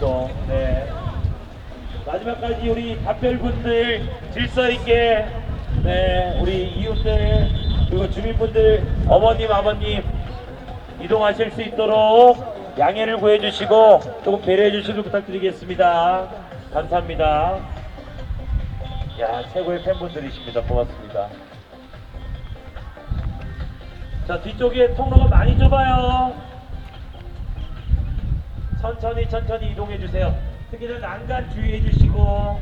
또, 네. 마지막까지 우리 답별분들 질서 있게 네 우리 이웃들 그리고 주민분들 어머님 아버님 이동하실 수 있도록 양해를 구해주시고 조금 배려해 주시길 부탁드리겠습니다. 감사합니다. 야 최고의 팬분들이십니다. 고맙습니다. 자 뒤쪽에 통로가 많이 좁아요. 천천히 천천히 이동해 주세요. 특히는 난간 주의해 주시고